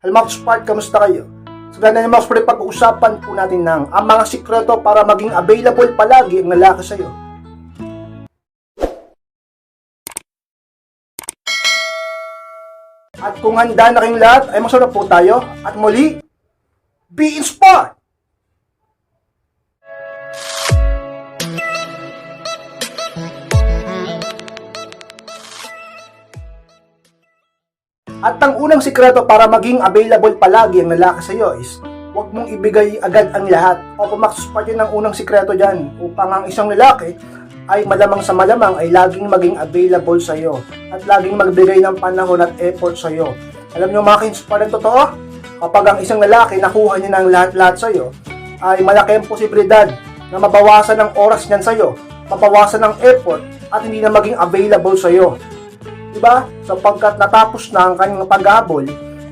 Hello mga Spark, kamusta kayo? Sa ganda ng mga Spark, pag-uusapan po natin ng ang mga sikreto para maging available palagi ang lalaki sa'yo. At kung handa na kayong lahat, ay masarap po tayo. At muli, be inspired! At ang unang sikreto para maging available palagi ang lalaki sa iyo is huwag mong ibigay agad ang lahat. O pumaksus pa yun ang unang sikreto dyan upang ang isang lalaki ay malamang sa malamang ay laging maging available sa iyo at laging magbigay ng panahon at effort sa iyo. Alam niyo mga kins, parang totoo, kapag ang isang lalaki nakuha niya ng lahat-lahat sa iyo, ay malaki ang posibilidad na mabawasan ng oras niyan sa iyo, mabawasan ng effort at hindi na maging available sa iyo. Diba? Sapagkat natapos na ang kanyang paghabol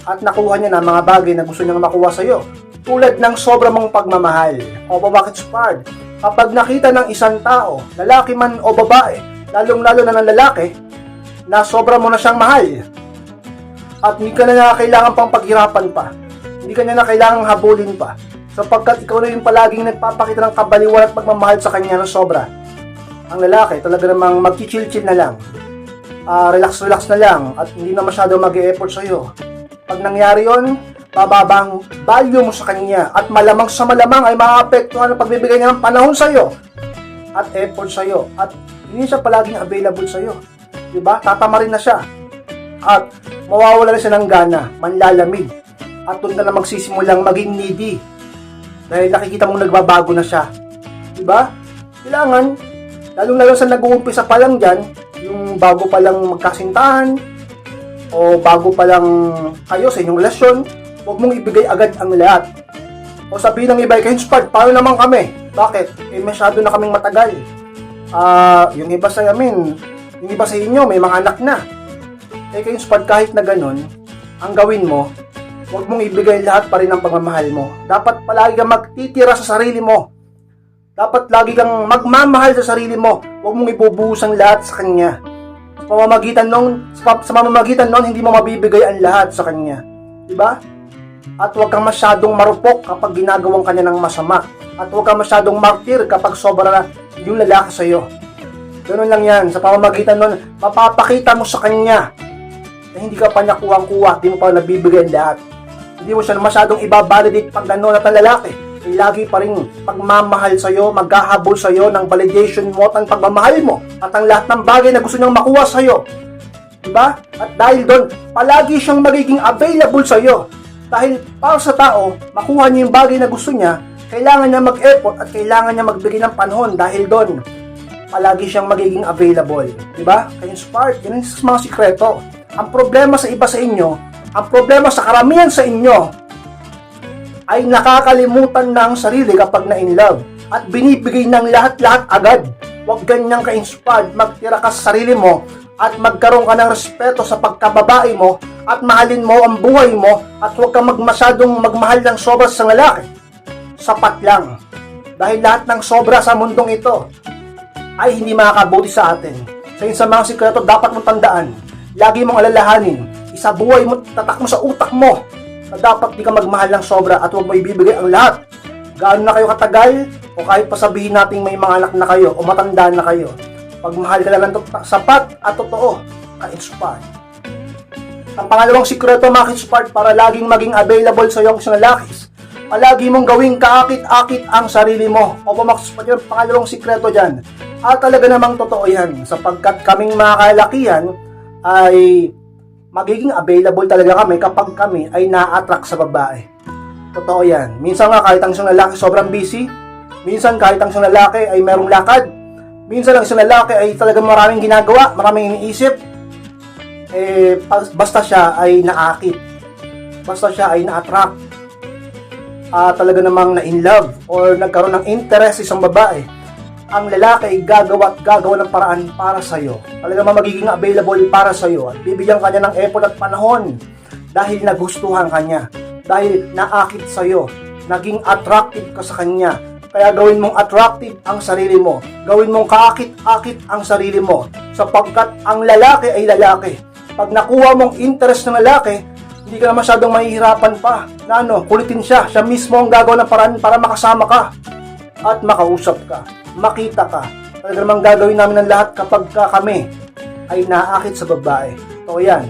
at nakuha niya na mga bagay na gusto niyang makuha sa iyo. Tulad ng sobra mong pagmamahal. O bakit Spard? Kapag nakita ng isang tao, lalaki man o babae, lalong-lalo na ng lalaki, na sobra mo na siyang mahal, at hindi ka na niya kailangan pang paghirapan pa, hindi ka niya na kailangang habulin pa, sapagkat ikaw na yung palaging nagpapakita ng kabaliwan at pagmamahal sa kanya ng sobra. Ang lalaki talaga namang magchichill-chill na lang, ah, relax-relax na lang at hindi na masyado mag-e-effort sa'yo. Pag nangyari yon, bababa ang value mo sa kanya at malamang sa malamang ay maapektuhan ang pagbibigay niya ng panahon sa'yo at effort sa'yo at hindi siya palaging available sa'yo. Diba? Tatama rin na siya. At mawawala na siya ng gana, manlalamig. At doon na lang magsisimulang maging needy. Dahil nakikita mong nagbabago na siya. Diba? Kailangan, lalong-lalo sa nag-uumpisa pa lang dyan, yung bago pa lang magkasintahan, o bago pa lang kayo sa inyong relasyon, huwag mong ibigay agad ang lahat. O sabihin ng iba, kayo Spad, paano naman kami? Bakit? Eh, masyado na kaming matagal. Ah, yung iba sa amin, yung iba sa inyo, may mga anak na. Eh, kayo Spad, kahit na ganun, ang gawin mo, huwag mong ibigay lahat pa rin ng pagmamahal mo. Dapat palagi kang magtitira sa sarili mo. Dapat lagi kang magmamahal sa sarili mo. Huwag mong ibubuhos ang lahat sa kanya. Sa pamamagitan nun, sa, sa pamamagitan nun, hindi mo mabibigay ang lahat sa kanya. Diba? At huwag kang masyadong marupok kapag ginagawang kanya ng masama. At huwag kang masyadong martir kapag sobra na yung lalaki sa'yo. Ganun lang yan. Sa pamamagitan nun, mapapakita mo sa kanya na hindi ka pa niya kuwang-kuwa, hindi mo pa nabibigay lahat. Hindi mo siya masyadong ibabalidate pag gano'n ang lalaki. Lagi pa rin pagmamahal sa'yo, maghahabol sa'yo ng validation mo at ang pagmamahal mo at ang lahat ng bagay na gusto niyang makuha sa'yo. Diba? At dahil doon, palagi siyang magiging available sa'yo. Dahil para sa tao, makuha niya yung bagay na gusto niya, kailangan niya mag-effort at kailangan niya magbigay ng panahon dahil doon, palagi siyang magiging available. Diba? Kaya spark, yun yung mga sikreto. Ang problema sa iba sa inyo, ang problema sa karamihan sa inyo, ay nakakalimutan ng sarili kapag na in love at binibigay ng lahat-lahat agad. Huwag ganyang ka-inspired, magtira ka sa sarili mo at magkaroon ka ng respeto sa pagkababae mo at mahalin mo ang buhay mo at huwag kang magmasyadong magmahal ng sobra sa lalaki. Sapat lang. Dahil lahat ng sobra sa mundong ito ay hindi makakabuti sa atin. Sa sa mga sikreto, dapat mong tandaan, lagi mong alalahanin, isabuhay mo, tatak mo sa utak mo, na dapat di ka magmahal ng sobra at huwag mo ibibigay ang lahat. Gaano na kayo katagal, o kahit pa sabihin nating may mga anak na kayo, o matanda na kayo, pagmahal ka lang ng sapat at totoo, ka-inspire. Ang pangalawang sikreto mga kinspart para laging maging available sa iyong isang lalakis, palagi mong gawing kaakit-akit ang sarili mo. O pumaksus pa yung pangalawang sikreto dyan. At talaga namang totoo yan, sapagkat kaming mga kalakihan ay magiging available talaga kami kapag kami ay na-attract sa babae. Totoo yan. Minsan nga kahit ang isang lalaki sobrang busy, minsan kahit ang isang lalaki ay merong lakad, minsan ang isang lalaki ay talagang maraming ginagawa, maraming iniisip, eh, basta siya ay naakit. Basta siya ay na-attract. Ah, talaga namang na-in love or nagkaroon ng interest sa isang babae. Ang lalaki ay gagawa at gagawa ng paraan para sa iyo. Talaga namang magiging available para sa iyo at bibigyan kanya ng effort at panahon dahil nagustuhan kanya. Dahil naakit sa iyo. Naging attractive ka sa kanya. Kaya gawin mong attractive ang sarili mo. Gawin mong kaakit-akit ang sarili mo. Sapagkat ang lalaki ay lalaki. Pag nakuha mong interest ng lalaki, hindi ka masyadong mahihirapan pa. Na ano, kulitin siya. Siya mismo ang gagawa ng paraan para makasama ka. At makausap ka. Makita ka. Talaga namang gagawin namin ang lahat kapag ka kami ay naakit sa babae. Ito yan.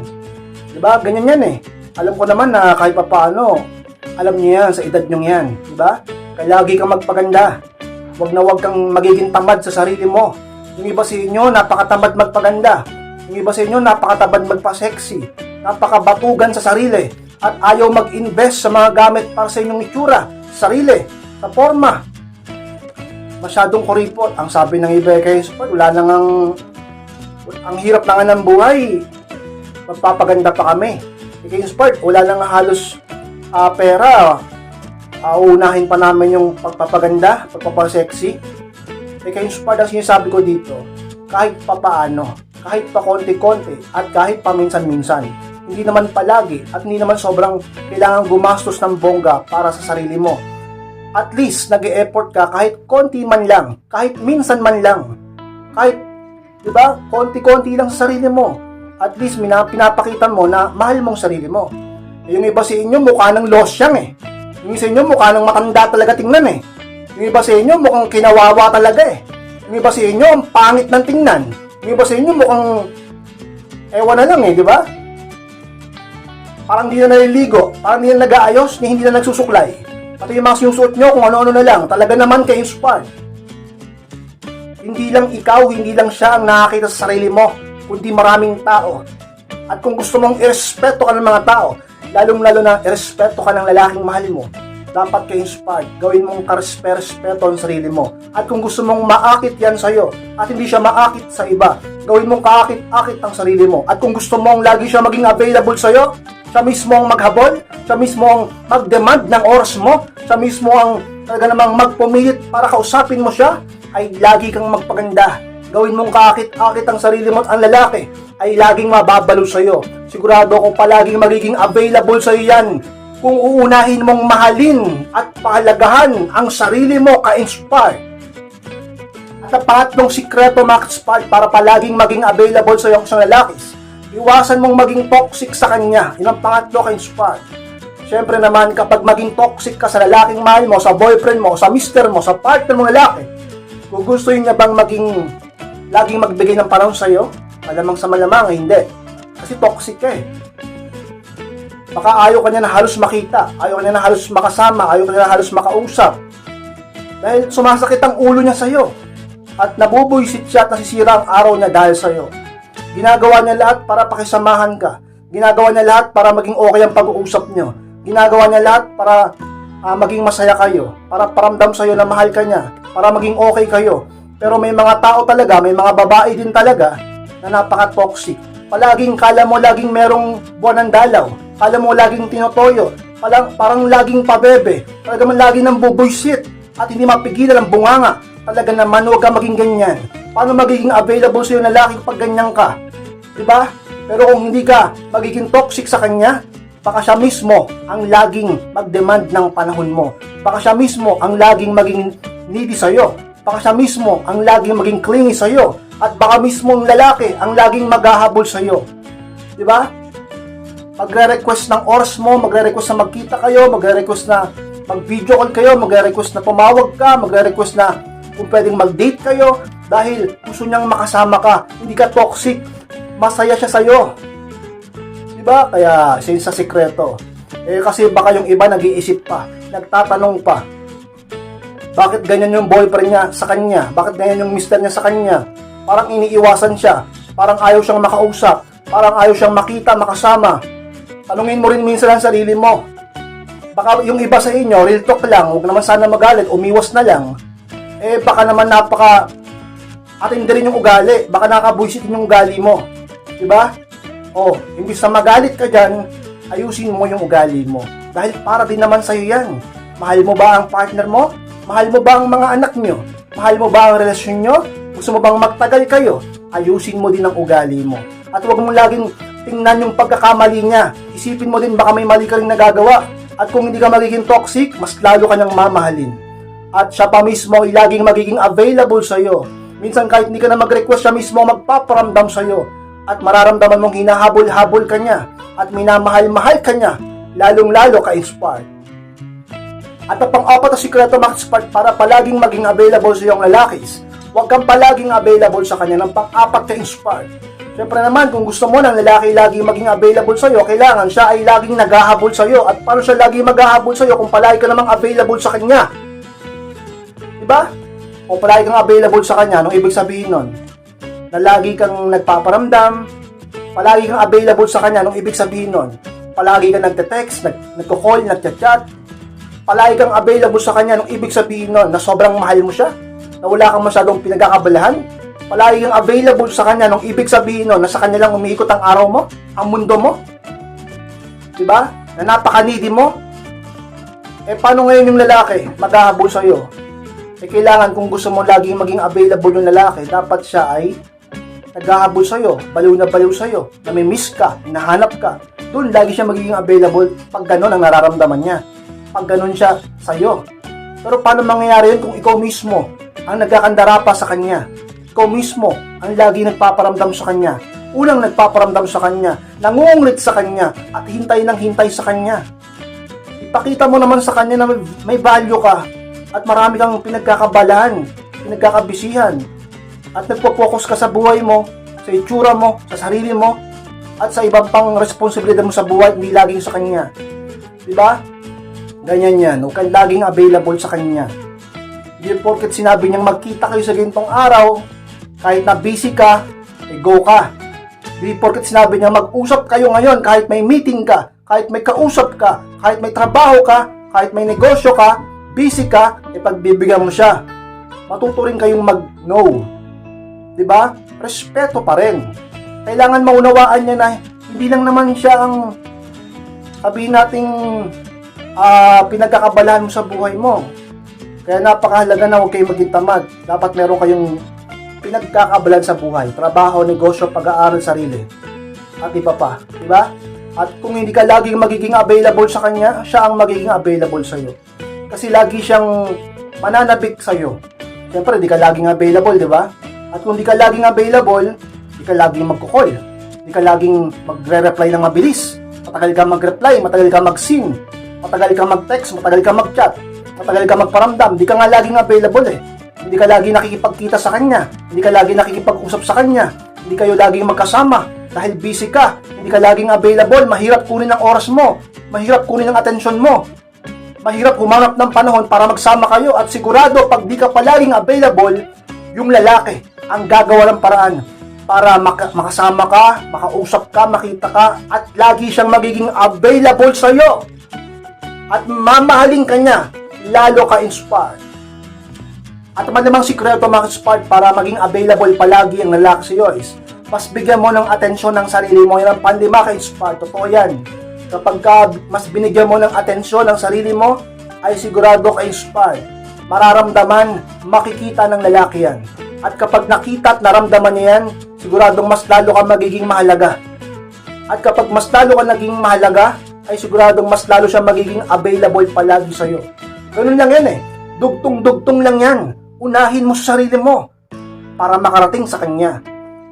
Diba? Ganyan yan eh. Alam ko naman na kahit pa paano, alam niyo yan sa edad nyo yan. Diba? Kaya lagi kang magpaganda. Huwag na huwag kang magiging tamad sa sarili mo. Yung iba sa inyo, napakatamad magpaganda. Yung iba sa inyo, napakatamad magpa-sexy. Napakabatugan sa sarili. At ayaw mag-invest sa mga gamit para sa inyong itsura, sa sarili, sa forma. Masyadong kuripot. Ang sabi ng iba kay Sport, wala nang ang, ang hirap na nga ng buhay. Magpapaganda pa kami. Kay Sport, wala nang halos ah, pera. Ah, unahin pa namin yung pagpapaganda, pagpapasexy. Eh kay Sport, ang sinasabi ko dito, kahit papaano, kahit pa konti-konti, at kahit paminsan-minsan, hindi naman palagi at hindi naman sobrang kailangan gumastos ng bongga para sa sarili mo. At least, nag effort ka kahit konti man lang, kahit minsan man lang, kahit, di ba, konti-konti lang sa sarili mo. At least, mina, pinapakita mo na mahal mong sarili mo. Yung iba sa inyo, mukha ng losyang eh. Yung isa inyo, mukha ng matanda talaga tingnan eh. Yung iba sa inyo, mukhang kinawawa talaga eh. Yung iba sa inyo, ang pangit ng tingnan. Yung iba sa inyo, mukhang ewan na lang eh, di ba? Parang di na naliligo, parang di na nag-aayos, hindi na nagsusuklay. Pati yung mga sinusuot nyo, kung ano-ano na lang, talaga naman kayo inspired. Hindi lang ikaw, hindi lang siya ang nakakita sa sarili mo, kundi maraming tao. At kung gusto mong irespeto ka ng mga tao, lalong-lalo na irespeto ka ng lalaking mahal mo, dapat ka inspired. Gawin mong karespe-respeto ang sarili mo. At kung gusto mong maakit yan sa'yo, at hindi siya maakit sa iba, gawin mong kaakit-akit ang sarili mo. At kung gusto mong lagi siya maging available sa'yo, siya mismo ang maghabol, siya mismo ang mag-demand ng oras mo, siya mismo ang talaga namang magpumilit para kausapin mo siya, ay lagi kang magpaganda. Gawin mong kaakit-akit ang sarili mo at ang lalaki ay laging mababalo sa'yo. Sigurado ko palaging magiging available sa'yo yan kung uunahin mong mahalin at pahalagahan ang sarili mo ka-inspire. At ang pangatlong sikreto mga ka-inspire para palaging maging available sa'yo ang isang lalaki iwasan mong maging toxic sa kanya. Yun ang pangatlo kay Inspired. Siyempre naman, kapag maging toxic ka sa lalaking mahal mo, sa boyfriend mo, sa mister mo, sa partner mo lalaki, gugustuhin niya bang maging laging magbigay ng panahon sa'yo? Malamang sa malamang, eh, hindi. Kasi toxic ka eh. Baka ayaw ka niya na halos makita, ayaw ka niya na halos makasama, ayaw ka niya na halos makausap. Dahil sumasakit ang ulo niya sa'yo. At nabubuisit siya at nasisira ang araw niya dahil sa'yo. Ginagawa niya lahat para pakisamahan ka. Ginagawa niya lahat para maging okay ang pag-uusap niyo. Ginagawa niya lahat para ah, maging masaya kayo. Para paramdam sa'yo na mahal ka niya. Para maging okay kayo. Pero may mga tao talaga, may mga babae din talaga na napaka-toxic. Palaging kala mo laging merong buwan ng dalaw. Kala mo laging tinotoyo. Parang, parang laging pabebe. Talaga man laging nang bubuisit. At hindi mapigilan ang bunganga. Talaga naman huwag ka maging ganyan. Paano magiging available sa'yo na lalaki pag ganyan ka? Diba? Pero kung hindi ka magiging toxic sa kanya, baka siya mismo ang laging mag-demand ng panahon mo. Baka siya mismo ang laging maging needy sa'yo. Baka siya mismo ang laging maging clingy sa'yo. At baka mismo ang lalaki ang laging maghahabol sa'yo. Diba? Magre-request ng oras mo, magre-request na magkita kayo, magre-request na mag-video call kayo, magre-request na tumawag ka, magre-request na kung pwedeng mag-date kayo dahil gusto niyang makasama ka. Hindi ka toxic, masaya siya sa'yo. Diba? Kaya, yun sa sikreto. Eh, kasi baka yung iba nag-iisip pa, nagtatanong pa, bakit ganyan yung boyfriend niya sa kanya? Bakit ganyan yung mister niya sa kanya? Parang iniiwasan siya. Parang ayaw siyang makausap. Parang ayaw siyang makita, makasama. Tanungin mo rin minsan ang sarili mo. Baka yung iba sa inyo, real talk lang, huwag naman sana magalit, umiwas na lang. Eh, baka naman napaka atindi rin yung ugali. Baka nakabuisit yung ugali mo. Diba? O, imbis na magalit ka dyan, ayusin mo yung ugali mo. Dahil para din naman sa'yo yan. Mahal mo ba ang partner mo? Mahal mo ba ang mga anak nyo? Mahal mo ba ang relasyon nyo? Gusto mo bang magtagal kayo? Ayusin mo din ang ugali mo. At huwag mo laging tingnan yung pagkakamali niya. Isipin mo din baka may mali ka rin nagagawa. At kung hindi ka magiging toxic, mas lalo ka niyang mamahalin. At siya pa mismo ay laging magiging available sa'yo. Minsan kahit hindi ka na mag-request, siya mismo magpaparamdam sa'yo. at mararamdaman mong hinahabol-habol ka niya at minamahal-mahal ka niya, lalong-lalo ka inspired. At ang pang-apat na sikreto mga inspired para palaging maging available sa iyong lalaki huwag kang palaging available sa kanya ng pang-apat ka inspired. Siyempre naman, kung gusto mo ng lalaki lagi maging available sa iyo, kailangan siya ay laging naghahabol sa iyo. At paano siya lagi maghahabol sa iyo kung palagi ka namang available sa kanya? Diba? Kung palagi kang available sa kanya, anong ibig sabihin nun? Na lagi kang nagpaparamdam, palagi kang available sa kanya, anong ibig sabihin nun? Palagi kang nagte-text, nag nagko-call, nagchat-chat, palagi kang available sa kanya, anong ibig sabihin nun? Na sobrang mahal mo siya? Na wala kang masyadong pinagkakabalahan? Palagi kang available sa kanya, anong ibig sabihin nun? Na sa kanya lang umiikot ang araw mo? Ang mundo mo? Diba? Na napaka-needy mo? Eh, paano ngayon yung lalaki maghahabol sa'yo? eh kailangan kung gusto mo laging maging available yung lalaki, dapat siya ay naghahabol sa'yo, baliw na baliw sa'yo, namimiss ka, hinahanap ka. Doon lagi siya magiging available pag ganun ang nararamdaman niya. Pag ganun siya sa'yo. Pero paano mangyayari yun kung ikaw mismo ang nagkakandara pa sa kanya? Ikaw mismo ang lagi nagpaparamdam sa kanya. Unang nagpaparamdam sa kanya, nangunglit sa kanya, at hintay ng hintay sa kanya. Ipakita mo naman sa kanya na may, value ka, at marami kang pinagkakabalahan, pinagkakabisihan, at nagpo-focus ka sa buhay mo, sa itsura mo, sa sarili mo, at sa ibang pang responsibilidad mo sa buhay, hindi laging sa kanya. Diba? Ganyan yan. Huwag kang laging available sa kanya. Hindi porket sinabi niyang magkita kayo sa gintong araw, kahit na busy ka, eh go ka. Hindi porket sinabi niya mag-usap kayo ngayon kahit may meeting ka, kahit may kausap ka, kahit may trabaho ka, kahit may negosyo ka, busy ka, ipagbibigyan mo siya. Matuto rin kayong mag-no. ba? Respeto pa rin. Kailangan maunawaan niya na hindi lang naman siya ang sabihin nating ah, pinagkakabalahan mo sa buhay mo. Kaya napakahalaga na huwag kayong maging tamad. Dapat meron kayong pinagkakabalan sa buhay. Trabaho, negosyo, pag-aaral, sarili. At iba pa. Di ba? At kung hindi ka laging magiging available sa kanya, siya ang magiging available sa iyo. Kasi lagi siyang mananabik sa iyo. Siyempre, di ka laging available, di ba? At kung di ka laging available, di ka laging magko-call. Di ka laging magre-reply ng mabilis. Matagal ka mag-reply, matagal ka mag-seen, matagal ka mag-text, matagal ka mag-chat, matagal ka magparamdam. Di ka nga laging available eh. Hindi ka lagi nakikipagkita sa kanya. Hindi ka lagi nakikipag-usap sa kanya. Hindi kayo laging magkasama dahil busy ka. Hindi ka laging available. Mahirap kunin ang oras mo. Mahirap kunin ang atensyon mo. Mahirap humanap ng panahon para magsama kayo at sigurado pag di ka palaging available, yung lalaki ang gagawa ng paraan para maka- makasama ka, makausap ka, makita ka, at lagi siyang magiging available sa iyo. At mamahalin ka niya, lalo ka inspired. At malamang sikreto mga inspired para maging available palagi ang lalaki sa iyo is mas bigyan mo ng atensyon ng sarili mo. Yan ang pandima ka inspired. Totoo yan. Kapag ka mas binigyan mo ng atensyon ng sarili mo, ay sigurado ka inspired. Mararamdaman, makikita ng lalaki yan. At kapag nakita at naramdaman niya yan, siguradong mas lalo ka magiging mahalaga. At kapag mas lalo ka naging mahalaga, ay siguradong mas lalo siya magiging available palagi sa'yo. Ganun lang yan eh. Dugtong-dugtong lang yan. Unahin mo sa sarili mo para makarating sa kanya.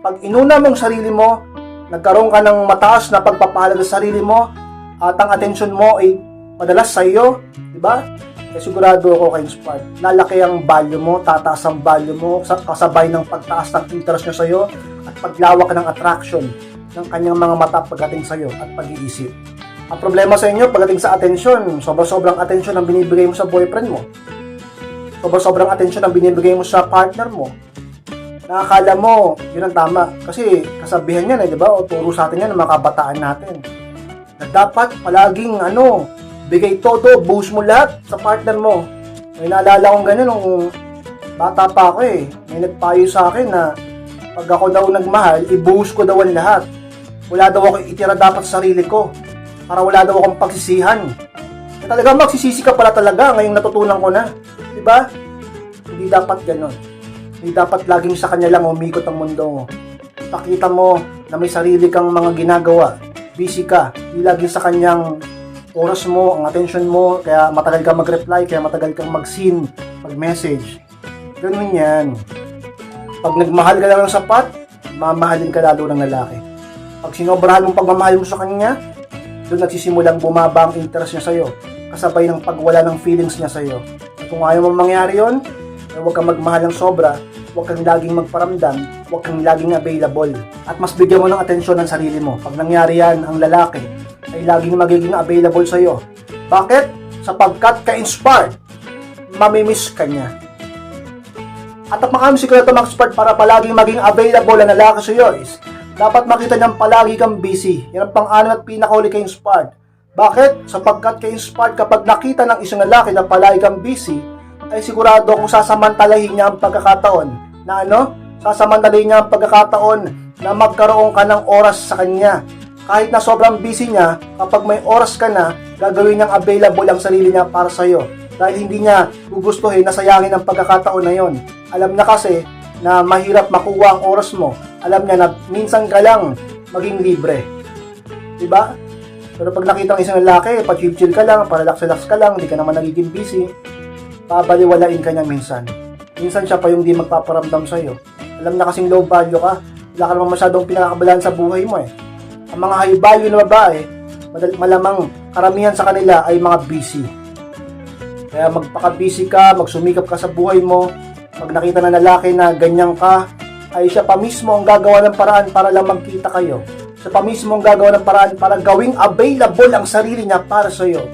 Pag inuna mong sarili mo, nagkaroon ka ng mataas na pagpapahalaga sa sarili mo, at ang atensyon mo ay madalas sa iyo, di ba? Kaya sigurado ako kay inspired. Lalaki ang value mo, tataas ang value mo, sa- kasabay ng pagtaas ng interest niya sa iyo, at paglawak ng attraction ng kanyang mga mata pagdating sa iyo at pag-iisip. Ang problema sa inyo pagdating sa atensyon, sobra-sobrang atensyon ang binibigay mo sa boyfriend mo. Sobra-sobrang atensyon ang binibigay mo sa partner mo. Nakakala mo, yun ang tama. Kasi kasabihan yan eh, di ba? O turo sa atin yan ng mga kabataan natin. Na dapat palaging ano, bigay todo, boost mo lahat sa partner mo. May naalala kong ganyan nung bata pa ako eh. May nagpayo sa akin na pag ako daw nagmahal, i-boost ko daw ang lahat. Wala daw ako itira dapat sa sarili ko. Para wala daw akong pagsisihan. Kaya talaga magsisisi ka pala talaga ngayong natutunan ko na. Di ba? Hindi dapat ganon. Hindi dapat laging sa kanya lang umikot ang mundo mo. Pakita mo na may sarili kang mga ginagawa. Busy ka. Hindi lagi sa kanyang oras mo, ang attention mo, kaya matagal ka mag-reply, kaya matagal kang mag-seen, mag-message. Ganun yan. Pag nagmahal ka lang ng sapat, mamahalin ka lalo ng lalaki. Pag sinobrahan mong pagmamahal mo sa kanya, doon nagsisimulang bumaba ang interest niya sa'yo. Kasabay ng pagwala ng feelings niya sa'yo. At kung ayaw mong mangyari yon, eh, huwag kang magmahal ng sobra, huwag kang laging magparamdam, huwag kang laging available. At mas bigyan mo ng atensyon ng sarili mo. Pag nangyari yan, ang lalaki ay laging magiging available sa'yo. Bakit? Sapagkat ka-inspired, mamimiss ka niya. At ang mga mga expert para palaging maging available ang lalaki sa iyo is dapat makita niyang palagi kang busy. Yan ang pang-anim at pinakahuli kay inspired. Bakit? Sapagkat kay inspired kapag nakita ng isang lalaki na palagi kang busy, ay sigurado kung sasamantalahin niya ang pagkakataon na ano? Sasamantalahin niya ang pagkakataon na magkaroon ka ng oras sa kanya. Kahit na sobrang busy niya, kapag may oras ka na, gagawin niyang available ang sarili niya para sa iyo. Dahil hindi niya gugustuhin na sayangin ang pagkakataon na yon. Alam niya kasi na mahirap makuha ang oras mo. Alam niya na minsan ka lang maging libre. Diba? Pero pag nakita ng isang lalaki, pa-chill-chill ka lang, pa-relax-relax ka lang, hindi ka naman nagiging busy, pabaliwalain ka niya minsan. Minsan siya pa yung di magpaparamdam sa'yo. Alam na kasing low value ka, wala ka naman masyadong pinakakabalan sa buhay mo eh. Ang mga high value na babae, malamang karamihan sa kanila ay mga busy. Kaya magpaka-busy ka, magsumikap ka sa buhay mo. Pag nakita ng lalaki na ganyan ka, ay siya pa mismo ang gagawa ng paraan para lang magkita kayo. Siya pa mismo ang gagawa ng paraan para gawing available ang sarili niya para sa iyo.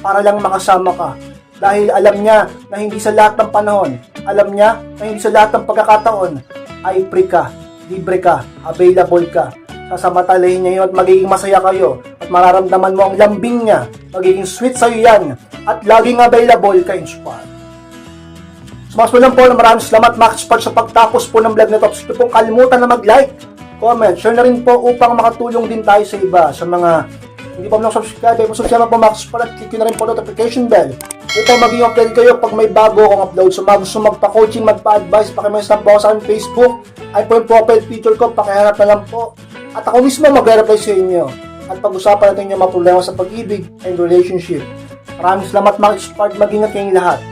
Para lang makasama ka. Dahil alam niya na hindi sa lahat ng panahon, alam niya na hindi sa lahat ng pagkakataon ay free ka, libre ka, available ka. Sasamatalahin niya yun at magiging masaya kayo at mararamdaman mo ang lambing niya. Magiging sweet sa'yo yan at laging available ka inspired. Sumas mo lang po na maraming salamat mga expert sa pagtapos po ng vlog na ito. Gusto pong kalimutan na mag-like, comment, share na rin po upang makatulong din tayo sa iba, sa mga hindi pa mo subscribe, ay subscribe po mga at click na rin po notification bell upang maging update kayo pag may bago akong upload. So mga gusto magpa-coaching, magpa-advise, pakimessage po sa aking Facebook, ay po yung profile picture ko, pakiharap na lang po. At ako mismo mag-reply sa inyo. At pag-usapan natin yung mga problema sa pag-ibig and relationship. Maraming salamat mga expert, mag-ingat kayong lahat.